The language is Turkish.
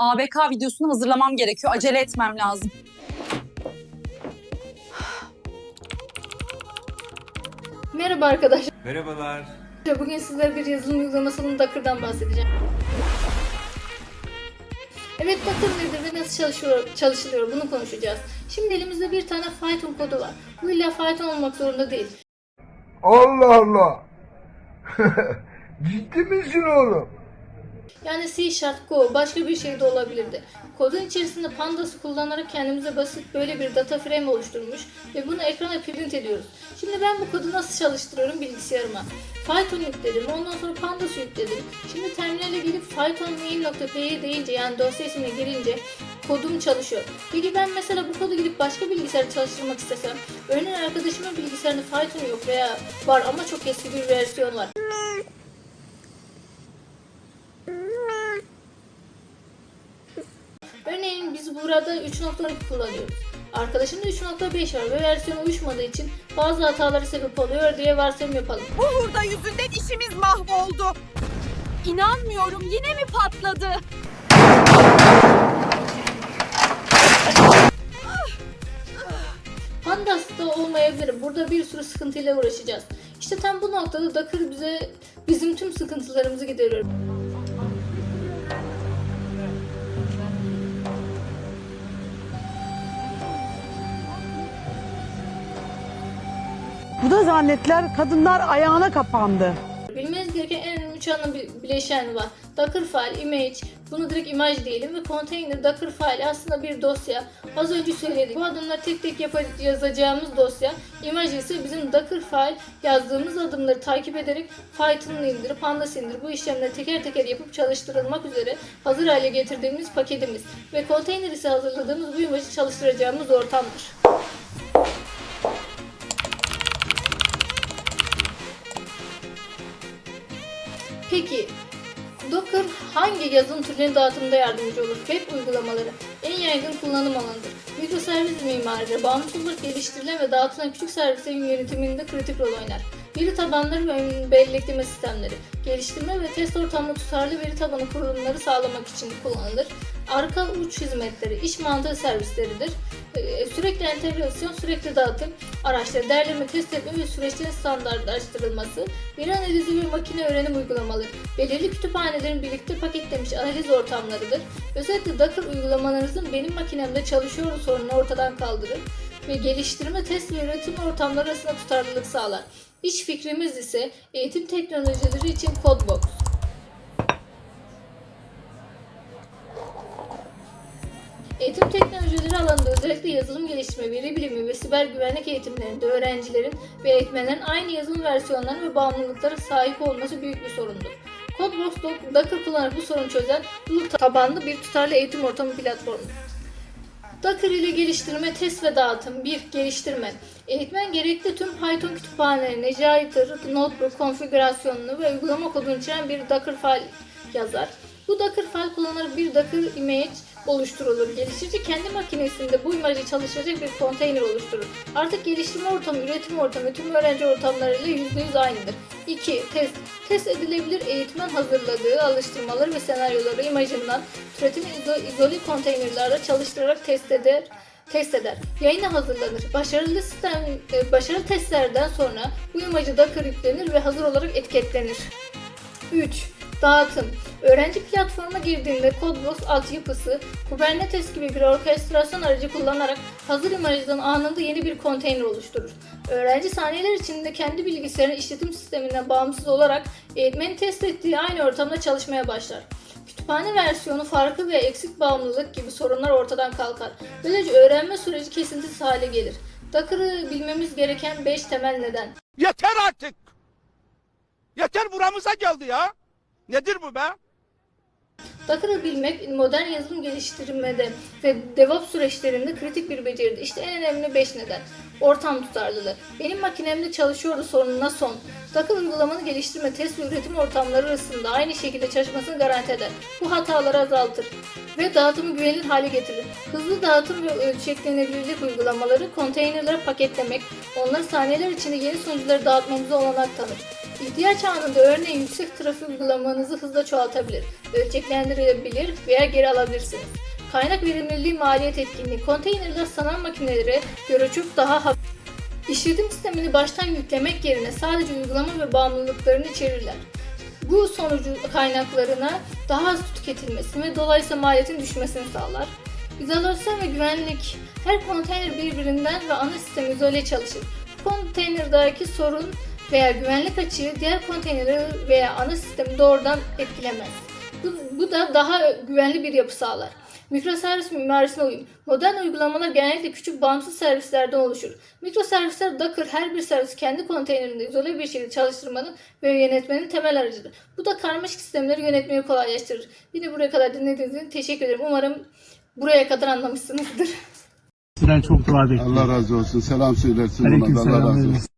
ABK videosunu hazırlamam gerekiyor. Acele etmem lazım. Merhaba arkadaşlar. Merhabalar. Bugün sizlere bir yazılım uygulamasının Docker'dan bahsedeceğim. Evet Docker nedir ve nasıl çalışıyor, çalışılıyor bunu konuşacağız. Şimdi elimizde bir tane Python kodu var. Bu illa Python olmak zorunda değil. Allah Allah. Ciddi misin oğlum? Yani C Sharp, Go başka bir şey de olabilirdi. Kodun içerisinde Pandas'ı kullanarak kendimize basit böyle bir data frame oluşturmuş ve bunu ekrana print ediyoruz. Şimdi ben bu kodu nasıl çalıştırıyorum bilgisayarıma? Python yükledim, ondan sonra Pandas yükledim. Şimdi terminale gelip python main.py deyince yani dosya ismine girince kodum çalışıyor. Peki ben mesela bu kodu gidip başka bilgisayar çalıştırmak istesem, örneğin arkadaşımın bilgisayarında Python yok veya var ama çok eski bir versiyon var. Örneğin biz burada 3.12 kullanıyoruz. Arkadaşımda 3.5 var ve versiyonu uyuşmadığı için bazı hataları sebep oluyor diye varsayım yapalım. Bu hurda yüzünden işimiz mahvoldu. İnanmıyorum yine mi patladı? Pandas'ta olmayabilir. Burada bir sürü sıkıntıyla uğraşacağız. İşte tam bu noktada Docker bize bizim tüm sıkıntılarımızı gideriyor. Da zannettiler kadınlar ayağına kapandı. Bilmeniz gereken en önemli üç ana bi- bileşen var. Docker file, image, bunu direkt imaj diyelim ve container Docker file aslında bir dosya. Az önce söyledik. Bu adımları tek tek yazacağımız dosya. Imaj ise bizim Docker file yazdığımız adımları takip ederek Python'ı indirip Pandas indirip bu işlemleri teker teker yapıp çalıştırılmak üzere hazır hale getirdiğimiz paketimiz. Ve container ise hazırladığımız bu imajı çalıştıracağımız ortamdır. Peki Docker hangi yazılım türlerinin dağıtımında yardımcı olur? Web uygulamaları en yaygın kullanım alanıdır. Mikroservis mimarileri bağımsız olarak geliştirilen ve dağıtılan küçük servislerin yönetiminde kritik rol oynar. Veri tabanları ve bellekleme sistemleri, geliştirme ve test ortamında tutarlı veri tabanı kurulumları sağlamak için kullanılır. Arka uç hizmetleri, iş mantığı servisleridir. Ee, Sürekli entegrasyon, sürekli dağıtım, araçları derleme, test etme ve süreçlerin standartlaştırılması, veri analizi ve makine öğrenim uygulamaları, belirli kütüphanelerin birlikte paketlenmiş analiz ortamlarıdır. Özellikle Docker uygulamalarınızın benim makinemde çalışıyor sorununu ortadan kaldırır ve geliştirme, test ve üretim ortamları arasında tutarlılık sağlar. İş fikrimiz ise eğitim teknolojileri için Codebox. Yazılım geliştirme, veri bilimi ve siber güvenlik eğitimlerinde öğrencilerin ve eğitmenlerin aynı yazılım versiyonları ve bağımlılıklara sahip olması büyük bir sorundur. Codebox Doc- Docker kullanarak bu sorunu çözen bulut tabanlı bir tutarlı eğitim ortamı platformu. Docker ile geliştirme, test ve dağıtım 1. Geliştirme. Eğitmen gerekli tüm Python kütüphanelerini, Jiter, Notebook konfigürasyonunu ve uygulama kodunu içeren bir Docker file yazar. Bu Docker file kullanarak bir Docker image oluşturulur. Geliştirici kendi makinesinde bu imajı çalıştıracak bir konteyner oluşturur. Artık geliştirme ortamı, üretim ortamı tüm öğrenci ortamlarıyla %100 aynıdır. 2. Test. Test edilebilir eğitmen hazırladığı alıştırmaları ve senaryoları imajından türetim izo- izole konteynerlerde çalıştırarak test eder test eder. Yayına hazırlanır. Başarılı sistem e, başarılı testlerden sonra bu imajı Docker yüklenir ve hazır olarak etiketlenir. 3. Dağıtım. Öğrenci platforma girdiğinde Codebox altyapısı, Kubernetes gibi bir orkestrasyon aracı kullanarak hazır imajdan anında yeni bir konteyner oluşturur. Öğrenci saniyeler içinde kendi bilgisayarın işletim sisteminden bağımsız olarak eğitmenin test ettiği aynı ortamda çalışmaya başlar. Kütüphane versiyonu farkı ve eksik bağımlılık gibi sorunlar ortadan kalkar. Böylece öğrenme süreci kesintisiz hale gelir. Docker'ı bilmemiz gereken 5 temel neden. Yeter artık. Yeter buramıza geldi ya. Nedir bu be? Docker'ı bilmek modern yazılım geliştirmede ve DevOps süreçlerinde kritik bir beceridir. İşte en önemli 5 neden. Ortam tutarlılığı. Benim makinemde çalışıyordu sorununa son. Docker uygulamanı geliştirme, test ve üretim ortamları arasında aynı şekilde çalışmasını garanti eder. Bu hataları azaltır ve dağıtımı güvenilir hale getirir. Hızlı dağıtım ve ölçeklenebilirlik uygulamaları konteynerlere paketlemek, onları saniyeler içinde yeni sonuçları dağıtmamıza olanak tanır. İhtiyaç anında örneğin yüksek trafik uygulamanızı hızla çoğaltabilir, ölçeklendirebilir veya geri alabilirsiniz. Kaynak verimliliği maliyet etkinliği konteynerler sanal makinelere göre çok daha hafif. İşletim sistemini baştan yüklemek yerine sadece uygulama ve bağımlılıklarını içerirler. Bu sonucu kaynaklarına daha az tüketilmesi ve dolayısıyla maliyetin düşmesini sağlar. İzolasyon ve güvenlik her konteyner birbirinden ve ana sistem izole çalışır. Konteynerdaki sorun veya güvenlik açığı diğer konteyneri veya ana sistemi doğrudan etkilemez. Bu, bu da daha güvenli bir yapı sağlar. Mikroservis mimarisine uyum. Modern uygulamalar genellikle küçük bağımsız servislerden oluşur. Mikroservisler Docker her bir servis kendi konteynerinde izole bir şekilde çalıştırmanın ve yönetmenin temel aracıdır. Bu da karmaşık sistemleri yönetmeyi kolaylaştırır. Beni buraya kadar dinlediğiniz için teşekkür ederim. Umarım buraya kadar anlamışsınızdır. Sizden çok dua bekliyorum. Allah razı olsun. Selam söylersin. Aleyküm Allah selam. razı verin. olsun.